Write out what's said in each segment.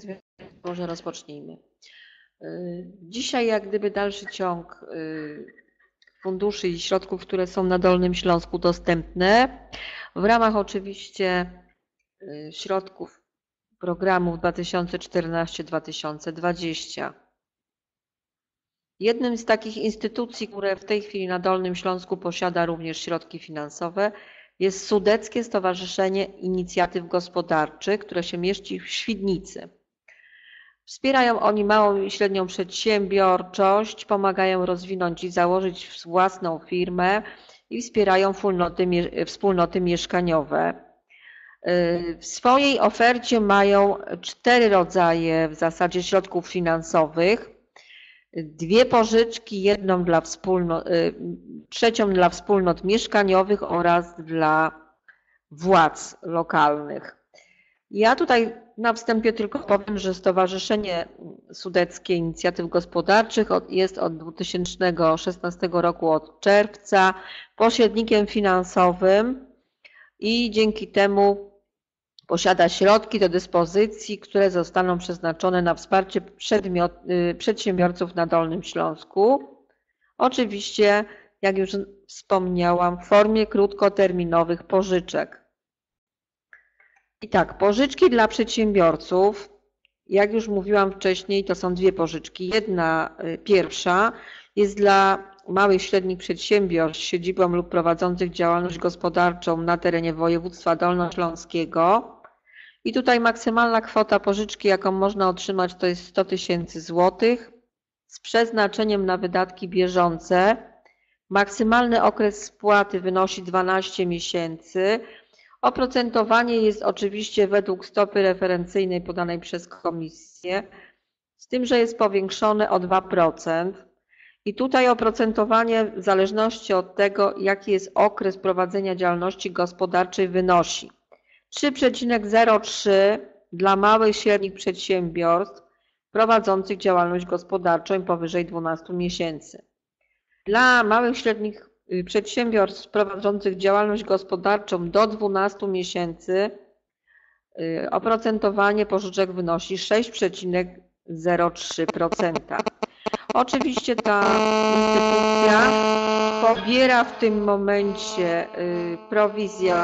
więc może rozpocznijmy. Y, dzisiaj jak gdyby dalszy ciąg y, funduszy i środków, które są na Dolnym Śląsku dostępne, w ramach oczywiście y, środków programów 2014-2020. Jednym z takich instytucji, które w tej chwili na Dolnym Śląsku posiada również środki finansowe, jest Sudeckie Stowarzyszenie Inicjatyw Gospodarczych, które się mieści w Świdnicy. Wspierają oni małą i średnią przedsiębiorczość, pomagają rozwinąć i założyć własną firmę i wspierają wspólnoty, mieszkaniowe. W swojej ofercie mają cztery rodzaje w zasadzie środków finansowych. Dwie pożyczki, jedną dla wspólnot, trzecią dla wspólnot mieszkaniowych oraz dla władz lokalnych. Ja tutaj na wstępie tylko powiem, że Stowarzyszenie Sudeckie Inicjatyw Gospodarczych jest od 2016 roku, od czerwca, pośrednikiem finansowym i dzięki temu posiada środki do dyspozycji, które zostaną przeznaczone na wsparcie y, przedsiębiorców na Dolnym Śląsku. Oczywiście, jak już wspomniałam, w formie krótkoterminowych pożyczek. I tak, pożyczki dla przedsiębiorców, jak już mówiłam wcześniej, to są dwie pożyczki. Jedna y, pierwsza jest dla małych i średnich przedsiębiorstw siedzibą lub prowadzących działalność gospodarczą na terenie województwa dolnośląskiego. I tutaj maksymalna kwota pożyczki, jaką można otrzymać, to jest 100 tysięcy złotych z przeznaczeniem na wydatki bieżące. Maksymalny okres spłaty wynosi 12 miesięcy Oprocentowanie jest oczywiście według stopy referencyjnej podanej przez komisję, z tym, że jest powiększone o 2%. I tutaj oprocentowanie w zależności od tego, jaki jest okres prowadzenia działalności gospodarczej wynosi 3,03 dla małych i średnich przedsiębiorstw prowadzących działalność gospodarczą powyżej 12 miesięcy. Dla małych i średnich przedsiębiorstw prowadzących działalność gospodarczą do 12 miesięcy y, oprocentowanie pożyczek wynosi 6,03%. Oczywiście ta instytucja pobiera w tym momencie y, prowizję,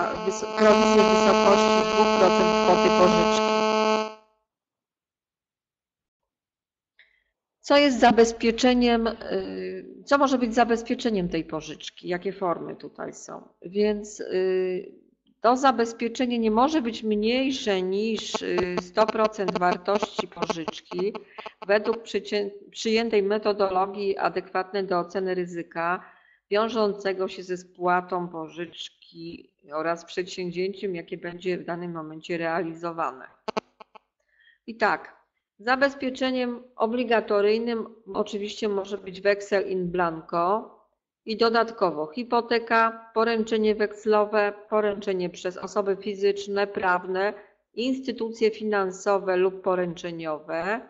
prowizję w wysokości 2% kwoty pożyczki. Co jest zabezpieczeniem, y, co może być zabezpieczeniem tej pożyczki? Jakie formy tutaj są? Więc y, to zabezpieczenie nie może być mniejsze niż 100% y, wartości pożyczki według przyjętej metodologii adekwatnej do oceny ryzyka wiążącego się ze spłatą pożyczki oraz przedsięwzięciem, jakie będzie w danym momencie realizowane. I tak, Zabezpieczeniem obligatoryjnym oczywiście może być weksel in blanco i dodatkowo hipoteka, poręczenie wekslowe, poręczenie przez osoby fizyczne, prawne, instytucje finansowe lub poręczeniowe,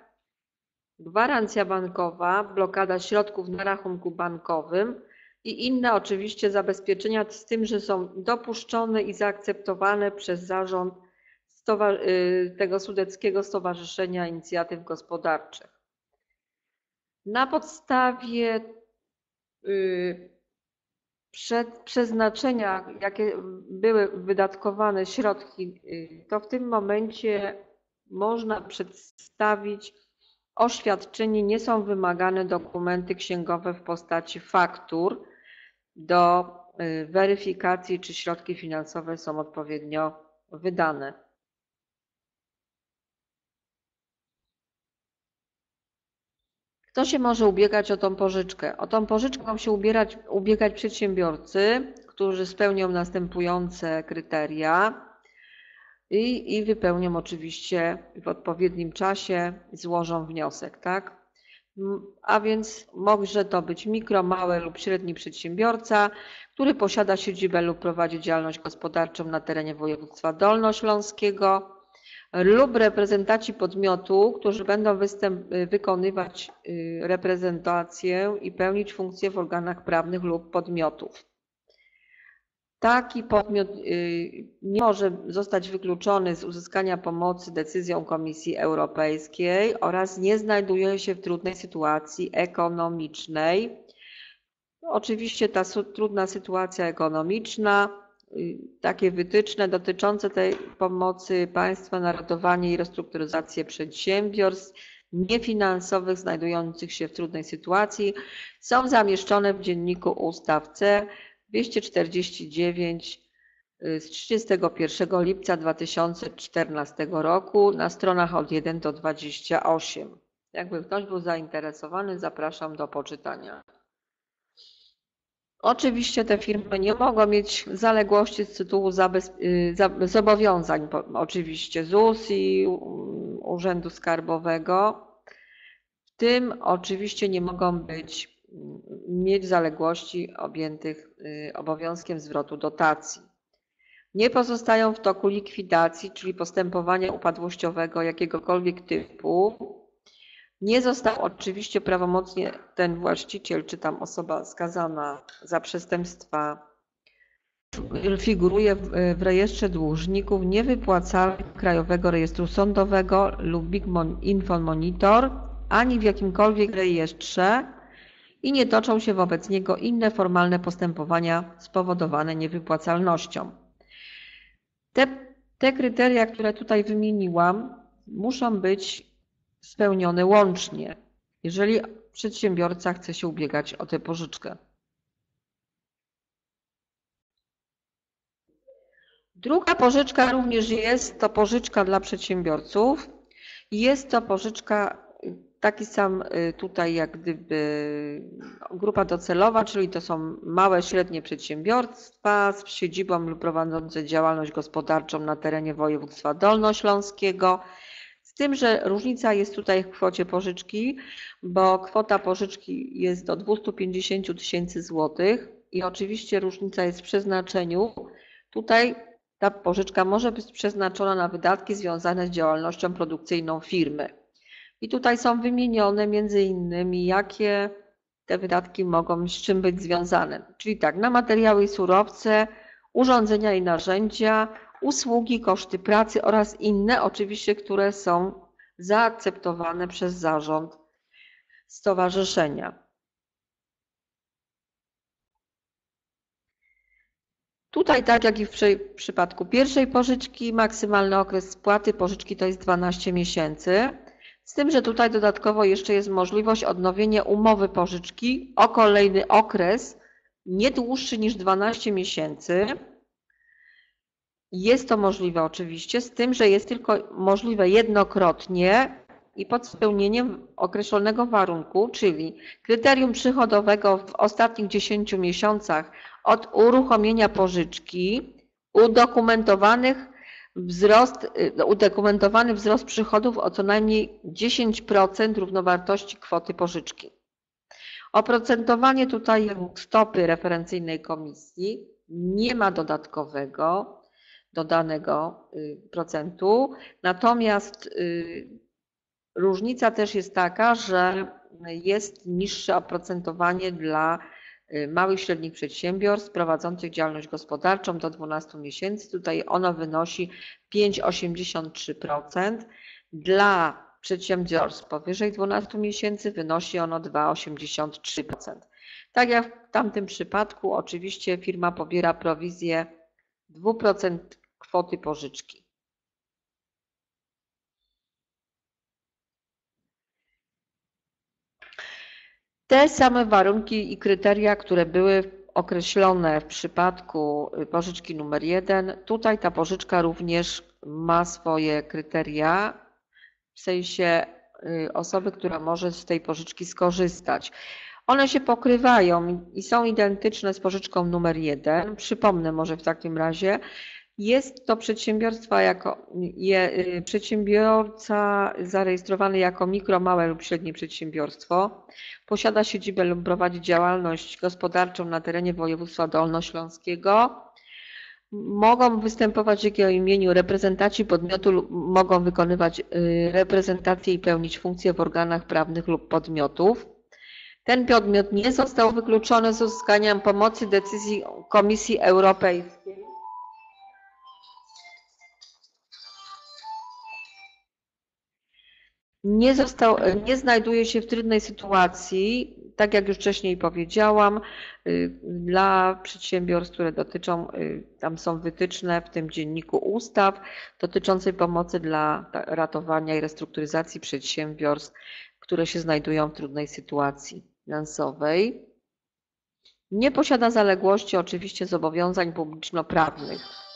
gwarancja bankowa, blokada środków na rachunku bankowym i inne oczywiście zabezpieczenia z tym, że są dopuszczone i zaakceptowane przez zarząd tego Sudeckiego Stowarzyszenia Inicjatyw Gospodarczych. Na podstawie y, przeznaczenia, jakie były wydatkowane środki, y, to w tym momencie można przedstawić oświadczenie, nie są wymagane dokumenty księgowe w postaci faktur do weryfikacji, czy środki finansowe są odpowiednio wydane. Kto się może ubiegać o tą pożyczkę? O tą pożyczkę mogą się ubierać, ubiegać przedsiębiorcy, którzy spełnią następujące kryteria i, i wypełnią oczywiście w odpowiednim czasie, złożą wniosek, tak? A więc może to być mikro, mały lub średni przedsiębiorca, który posiada siedzibę lub prowadzi działalność gospodarczą na terenie województwa dolnośląskiego, lub reprezentaci podmiotu, którzy będą występ, y, wykonywać y, reprezentację i pełnić funkcje w organach prawnych lub podmiotów. Taki podmiot y, nie może zostać wykluczony z uzyskania pomocy decyzją Komisji Europejskiej oraz nie znajduje się w trudnej sytuacji ekonomicznej. Oczywiście ta trudna sytuacja ekonomiczna, takie wytyczne dotyczące tej pomocy państwa, narodowanie i restrukturyzację przedsiębiorstw niefinansowych znajdujących się w trudnej sytuacji są zamieszczone w Dzienniku Ustaw C 249 y, z 31 lipca 2014 roku na stronach od 1 do 28. Jakby ktoś był zainteresowany, zapraszam do poczytania. Oczywiście te firmy nie mogą mieć zaległości z tytułu y, zobowiązań, oczywiście ZUS i Urzędu Skarbowego. W tym oczywiście nie mogą być mieć zaległości objętych y, obowiązkiem zwrotu dotacji. Nie pozostają w toku likwidacji, czyli postępowania upadłościowego jakiegokolwiek typu. Nie został oczywiście prawomocnie ten właściciel, czy tam osoba skazana za przestępstwa, figuruje w rejestrze dłużników niewypłacalnych Krajowego Rejestru Sądowego lub Big Info Monitor, ani w jakimkolwiek rejestrze, i nie toczą się wobec niego inne formalne postępowania spowodowane niewypłacalnością. Te, te kryteria, które tutaj wymieniłam, muszą być spełnione łącznie, jeżeli przedsiębiorca chce się ubiegać o tę pożyczkę. Druga pożyczka również jest to pożyczka dla przedsiębiorców. Jest to pożyczka taki sam y, tutaj jak gdyby grupa docelowa, czyli to są małe, średnie przedsiębiorstwa z siedzibą lub prowadzące działalność gospodarczą na terenie województwa dolnośląskiego. Tym, że różnica jest tutaj w kwocie pożyczki, bo kwota pożyczki jest do 250 tysięcy złotych i oczywiście różnica jest w przeznaczeniu. Tutaj ta pożyczka może być przeznaczona na wydatki związane z działalnością produkcyjną firmy. I tutaj są wymienione między innymi, jakie te wydatki mogą z czym być związane. Czyli tak, na materiały i surowce, urządzenia i narzędzia, usługi, koszty pracy oraz inne, oczywiście, które są zaakceptowane przez zarząd stowarzyszenia. Tutaj, tak jak i w przypadku pierwszej pożyczki, maksymalny okres spłaty pożyczki to jest 12 miesięcy. Z tym, że tutaj dodatkowo jeszcze jest możliwość odnowienia umowy pożyczki o kolejny okres nie dłuższy niż 12 miesięcy. Jest to możliwe oczywiście, z tym, że jest tylko możliwe jednokrotnie i pod spełnieniem określonego warunku, czyli kryterium przychodowego w ostatnich 10 miesiącach od uruchomienia pożyczki, udokumentowanych wzrost, y, udokumentowany wzrost przychodów o co najmniej 10% równowartości kwoty pożyczki. Oprocentowanie tutaj stopy referencyjnej komisji nie ma dodatkowego, dodanego y, procentu, natomiast y, różnica też jest taka, że jest niższe oprocentowanie dla Y, małych i średnich przedsiębiorstw prowadzących działalność gospodarczą do 12 miesięcy. Tutaj ono wynosi 5,83%. Dla przedsiębiorstw powyżej 12 miesięcy wynosi ono 2,83%. Tak jak w tamtym przypadku, oczywiście firma pobiera prowizję 2% kwoty pożyczki. Te same warunki i kryteria, które były określone w przypadku y, pożyczki numer jeden, tutaj ta pożyczka również ma swoje kryteria, w sensie y, osoby, która może z tej pożyczki skorzystać. One się pokrywają i są identyczne z pożyczką numer jeden. Przypomnę może w takim razie, jest to przedsiębiorstwa jako, je, y, przedsiębiorca zarejestrowany jako mikro, małe lub średnie przedsiębiorstwo. Posiada siedzibę lub prowadzi działalność gospodarczą na terenie województwa dolnośląskiego. Mogą występować w jego imieniu reprezentaci podmiotu mogą wykonywać y, reprezentację i pełnić funkcje w organach prawnych lub podmiotów. Ten podmiot nie został wykluczony z uzyskania pomocy decyzji Komisji Europejskiej. Nie, został, nie znajduje się w trudnej sytuacji, tak jak już wcześniej powiedziałam, y, dla przedsiębiorstw, które dotyczą, y, tam są wytyczne w tym dzienniku ustaw dotyczącej pomocy dla ratowania i restrukturyzacji przedsiębiorstw, które się znajdują w trudnej sytuacji finansowej. Nie posiada zaległości oczywiście zobowiązań publiczno-prawnych.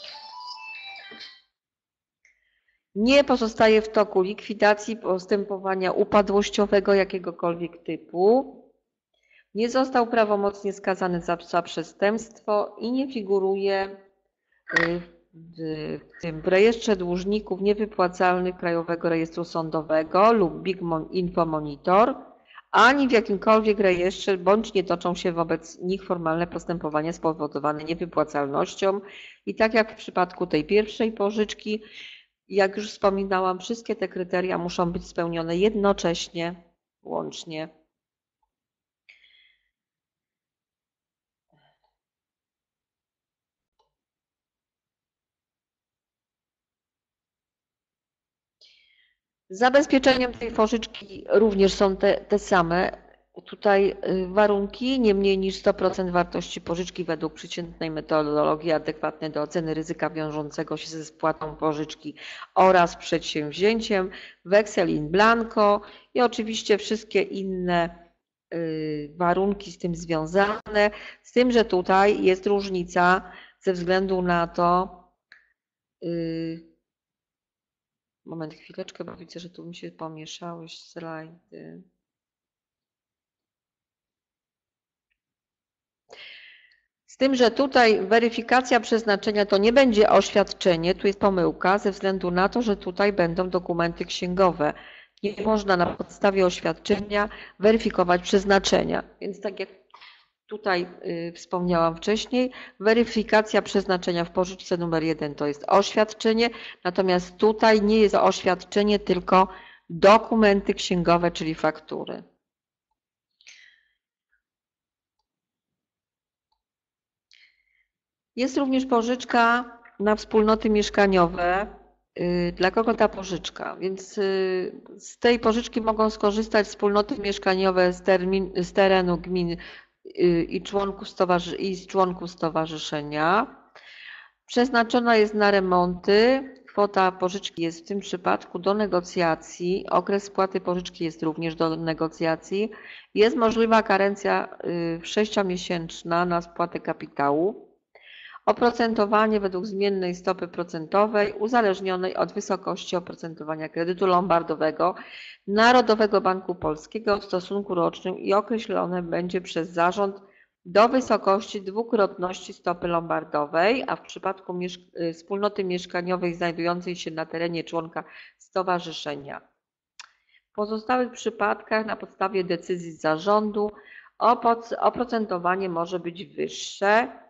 Nie pozostaje w toku likwidacji postępowania upadłościowego jakiegokolwiek typu. Nie został prawomocnie skazany za, za przestępstwo i nie figuruje y, w tym w rejestrze dłużników niewypłacalnych Krajowego Rejestru Sądowego lub Big Info Monitor, ani w jakimkolwiek rejestrze, bądź nie toczą się wobec nich formalne postępowania spowodowane niewypłacalnością. I tak jak w przypadku tej pierwszej pożyczki, jak już wspominałam, wszystkie te kryteria muszą być spełnione jednocześnie, łącznie. Zabezpieczeniem tej pożyczki również są te, te same. Tutaj y, warunki nie mniej niż 100% wartości pożyczki według przeciętnej metodologii adekwatne do oceny ryzyka wiążącego się ze spłatą pożyczki oraz przedsięwzięciem, weksel in blanco i oczywiście wszystkie inne y, warunki z tym związane, z tym, że tutaj jest różnica ze względu na to, y, Moment, chwileczkę, bo widzę, że tu mi się pomieszały slajdy. Z tym, że tutaj weryfikacja przeznaczenia to nie będzie oświadczenie, tu jest pomyłka, ze względu na to, że tutaj będą dokumenty księgowe. Nie można na podstawie oświadczenia weryfikować przeznaczenia. Więc tak jak Tutaj y, wspomniałam wcześniej, weryfikacja przeznaczenia w pożyczce numer jeden to jest oświadczenie, natomiast tutaj nie jest oświadczenie, tylko dokumenty księgowe, czyli faktury. Jest również pożyczka na wspólnoty mieszkaniowe. Y, dla kogo ta pożyczka? Więc y, z tej pożyczki mogą skorzystać wspólnoty mieszkaniowe z, termin, z terenu gmin i członków, i członków stowarzyszenia. Przeznaczona jest na remonty. Kwota pożyczki jest w tym przypadku do negocjacji. Okres spłaty pożyczki jest również do negocjacji. Jest możliwa karencja y, sześciomiesięczna na spłatę kapitału. Oprocentowanie według zmiennej stopy procentowej uzależnionej od wysokości oprocentowania kredytu lombardowego Narodowego Banku Polskiego w stosunku rocznym i określone będzie przez zarząd do wysokości dwukrotności stopy lombardowej, a w przypadku y, wspólnoty mieszkaniowej znajdującej się na terenie członka stowarzyszenia. W pozostałych przypadkach na podstawie decyzji zarządu oprocentowanie może być wyższe.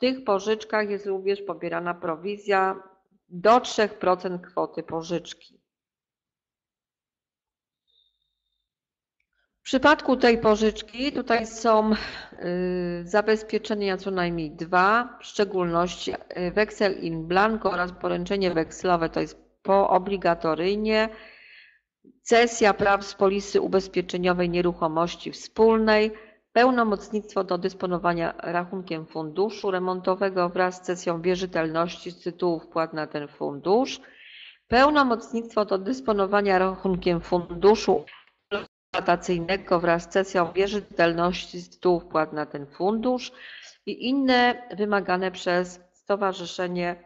Tych pożyczkach jest również pobierana prowizja do 3% kwoty pożyczki. W przypadku tej pożyczki tutaj są y, zabezpieczenia co najmniej dwa, w szczególności y, weksel in blanco oraz poręczenie wekslowe, to jest poobligatoryjnie, cesja praw z polisy ubezpieczeniowej nieruchomości wspólnej, pełnomocnictwo do dysponowania rachunkiem funduszu remontowego wraz z cesją wierzytelności z tytułu wpłat na ten fundusz, pełnomocnictwo do dysponowania rachunkiem funduszu eksploatacyjnego wraz z cesją wierzytelności z tytułu wpłat na ten fundusz i inne wymagane przez stowarzyszenie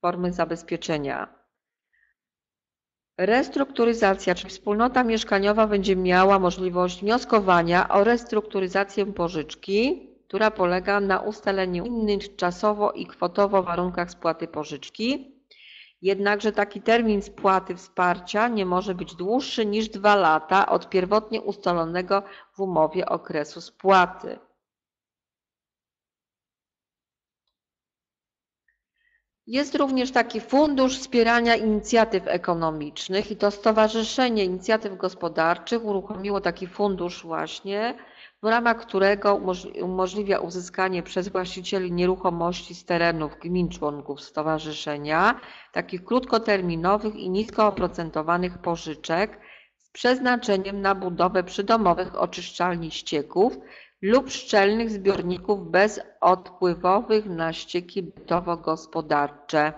formy zabezpieczenia. Restrukturyzacja, czyli wspólnota mieszkaniowa będzie miała możliwość wnioskowania o restrukturyzację pożyczki, która polega na ustaleniu innych czasowo i kwotowo warunkach spłaty pożyczki Jednakże taki termin spłaty wsparcia nie może być dłuższy niż dwa lata od pierwotnie ustalonego w umowie okresu spłaty. Jest również taki Fundusz Wspierania Inicjatyw Ekonomicznych i to Stowarzyszenie Inicjatyw Gospodarczych uruchomiło taki fundusz właśnie, w ramach którego umoż- umożliwia uzyskanie przez właścicieli nieruchomości z terenów gmin członków stowarzyszenia takich krótkoterminowych i nisko oprocentowanych pożyczek z przeznaczeniem na budowę przydomowych oczyszczalni ścieków lub szczelnych zbiorników bezodpływowych na ścieki bytowo-gospodarcze.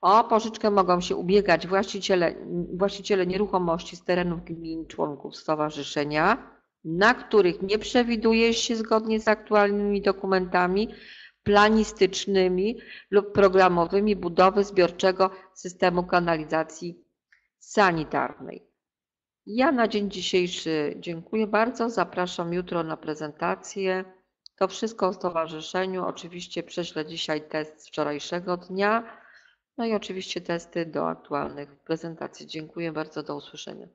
O pożyczkę mogą się ubiegać właściciele, właściciele nieruchomości z terenów gmin członków stowarzyszenia, na których nie przewiduje się zgodnie z aktualnymi dokumentami planistycznymi lub programowymi budowy zbiorczego systemu kanalizacji sanitarnej. Ja na dzień dzisiejszy dziękuję bardzo. Zapraszam jutro na prezentację. To wszystko o stowarzyszeniu. Oczywiście prześlę dzisiaj test wczorajszego dnia. No i oczywiście testy do aktualnych prezentacji. Dziękuję bardzo. Do usłyszenia.